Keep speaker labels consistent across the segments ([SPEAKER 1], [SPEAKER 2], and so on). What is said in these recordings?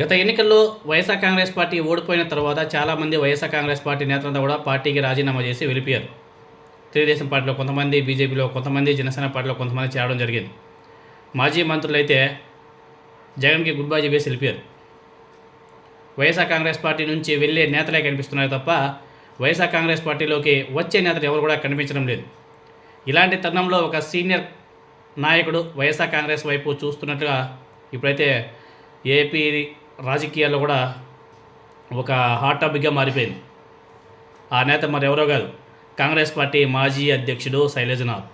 [SPEAKER 1] గత ఎన్నికల్లో వైఎస్ఆర్ కాంగ్రెస్ పార్టీ ఓడిపోయిన తర్వాత చాలామంది వైఎస్ఆర్ కాంగ్రెస్ పార్టీ నేతలంతా కూడా పార్టీకి రాజీనామా చేసి వెళ్ళిపోయారు. తెలుగుదేశం పార్టీలో కొంతమంది బీజేపీలో కొంతమంది జనసేన పార్టీలో కొంతమంది చేరడం జరిగింది. మాజీ మంత్రులు అయితే జగన్కి గుడ్ బై చెప్పేసి వెళ్ళిపోయారు. వైఎస్ఆర్ కాంగ్రెస్ పార్టీ నుంచి వెళ్ళే నేతలే కనిపిస్తున్నారు తప్ప వైఎస్ఆర్ కాంగ్రెస్ పార్టీలోకి వచ్చే నేతలు ఎవరు కూడా కనిపించడం లేదు. ఇలాంటి తరుణంలో ఒక సీనియర్ నాయకుడు వైఎస్ఆర్ కాంగ్రెస్ వైపు చూస్తున్నట్లుగా ఇప్పుడైతే ఏపీ రాజకీయాల్లో కూడా ఒక హాట్ టాపిక్గా మారిపోయింది. ఆ నేత మరెవరో కాదు కాంగ్రెస్ పార్టీ మాజీ అధ్యక్షుడు శైలజనాథ్.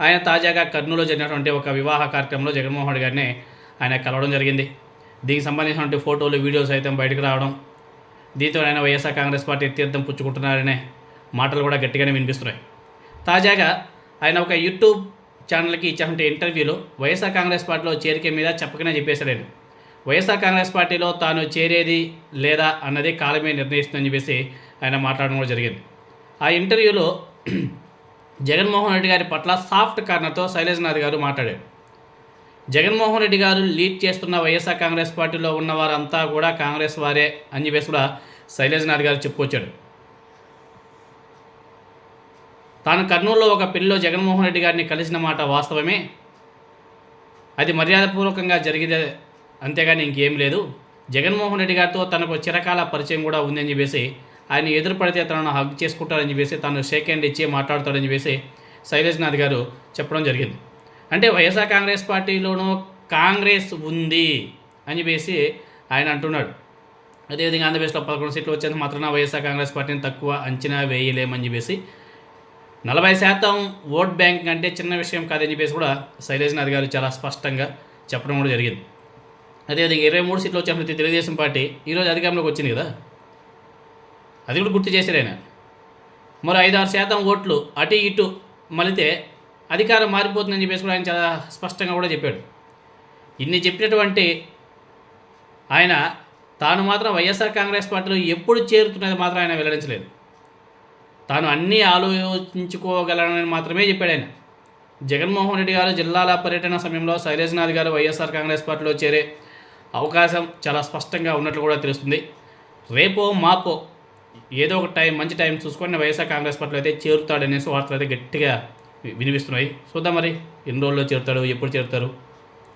[SPEAKER 1] ఆయన తాజాగా కర్నూలులో జరిగినటువంటి ఒక వివాహ కార్యక్రమంలో జగన్మోహన్ రెడ్డి గారిని ఆయన కలవడం జరిగింది. దీనికి సంబంధించినటువంటి ఫోటోలు వీడియోస్ అయితే బయటకు రావడం దీంతో ఆయన వైఎస్ఆర్ కాంగ్రెస్ పార్టీ తీర్థం పుచ్చుకుంటున్నారనే మాటలు కూడా గట్టిగానే వినిపిస్తున్నాయి. తాజాగా ఆయన ఒక యూట్యూబ్ ఛానల్కి ఇచ్చినటువంటి ఇంటర్వ్యూలో వైఎస్ఆర్ కాంగ్రెస్ పార్టీలో చేరిక మీద చెప్పకనే చెప్పేశారు వైఎస్ఆర్ కాంగ్రెస్ పార్టీలో తాను చేరేది లేదా అన్నది కాలమే నిర్ణయిస్తుందని చెప్పేసి ఆయన మాట్లాడడం కూడా జరిగింది. ఆ ఇంటర్వ్యూలో జగన్మోహన్ రెడ్డి గారి పట్ల సాఫ్ట్ కార్నర్తో శైలజనాథ్ గారు మాట్లాడారు. జగన్మోహన్ రెడ్డి గారు లీడ్ చేస్తున్న వైఎస్ఆర్ కాంగ్రెస్ పార్టీలో ఉన్న వారంతా కూడా కాంగ్రెస్ వారే అని చెప్పేసి కూడా శైలజనాథ్ గారు చెప్పుకొచ్చాడు తాను కర్నూలులో ఒక పెళ్ళిలో జగన్మోహన్ రెడ్డి గారిని కలిసిన మాట వాస్తవమే. అది మర్యాదపూర్వకంగా జరిగితే అంతేగాని ఇంకేం లేదు. జగన్మోహన్ రెడ్డి గారితో తనకు చిరకాల పరిచయం కూడా ఉందని చెప్పేసి ఆయన ఎదురుపడితే తనను హగ్ చేసుకుంటారని చెప్పేసి తను షేక్ హ్యాండ్ ఇచ్చి మాట్లాడతాడని చెప్పేసి శైలజ్నాథ్ గారు చెప్పడం జరిగింది. అంటే వైఎస్ఆర్ కాంగ్రెస్ పార్టీలోనూ కాంగ్రెస్ ఉంది అని చెప్పేసి ఆయన అంటున్నాడు. అదేవిధంగా ఆంధ్రప్రదేశ్లో పదకొండు సీట్లు వచ్చేందుకు మాత్రాన వైఎస్ఆర్ కాంగ్రెస్ పార్టీని తక్కువ అంచనా వేయలేమని చెప్పేసి నలభై శాతం ఓట్ బ్యాంక్ అంటే చిన్న విషయం కాదని చెప్పేసి కూడా శైలేజ్నాథ్ గారు చాలా స్పష్టంగా చెప్పడం కూడా జరిగింది. అదేవిధంగా ఇరవై మూడు సీట్లు వచ్చినప్పుడు తెలుగుదేశం పార్టీ ఈరోజు అధికారంలోకి వచ్చింది కదా? అది కూడా గుర్తు చేశారు ఆయన. మరో ఐదారు శాతం ఓట్లు అటు ఇటు మలితే అధికారం మారిపోతుందని చెప్పేసి కూడా ఆయన చాలా స్పష్టంగా కూడా చెప్పాడు. ఇన్ని చెప్పినటువంటి ఆయన తాను మాత్రం వైఎస్ఆర్ కాంగ్రెస్ పార్టీలో ఎప్పుడు చేరుతున్నది మాత్రం ఆయన వెల్లడించలేదు. తాను అన్నీ ఆలోచించుకోగలనని మాత్రమే చెప్పాడు ఆయన. జగన్మోహన్ రెడ్డి గారు జిల్లాల పర్యటన సమయంలో శైలేజ్నాథ్ గారు వైఎస్ఆర్ కాంగ్రెస్ పార్టీలో చేరే అవకాశం చాలా స్పష్టంగా ఉన్నట్లు కూడా తెలుస్తుంది. రేపో మాపో ఏదో ఒక టైం మంచి టైం చూసుకొని వైఎస్ఆర్ కాంగ్రెస్ పార్టీలో అయితే చేరుతాడనేసి వార్తలు అయితే గట్టిగా వినిపిస్తున్నాయి. చూద్దాం మరి ఎన్ని రోజుల్లో చేరుతాడు ఎప్పుడు చేరుతారు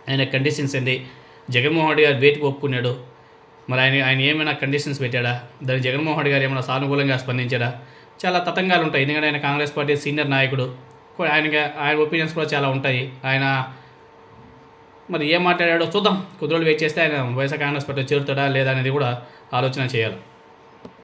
[SPEAKER 1] ఆయన కండిషన్స్ ఏంది జగన్మోహన్ రెడ్డి గారు వేటికి ఒప్పుకున్నాడు? మరి ఆయన ఆయన ఏమైనా కండిషన్స్ పెట్టాడా? దానికి జగన్మోహన్ రెడ్డి గారు ఏమైనా సానుకూలంగా స్పందించాడా? చాలా తతంగాలు ఉంటాయి. ఎందుకంటే ఆయన కాంగ్రెస్ పార్టీ సీనియర్ నాయకుడు. ఆయన ఆయన ఒపీనియన్స్ కూడా చాలా ఉంటాయి. ఆయన మరి ఏం మాట్లాడాడో చూద్దాం. కొద్ది రోజులు వెయిట్ చేస్తే ఆయన వైఎస్ఆర్ కాంగ్రెస్ పార్టీ చేరుతాడా లేదా అనేది కూడా ఆలోచన చేయాలి.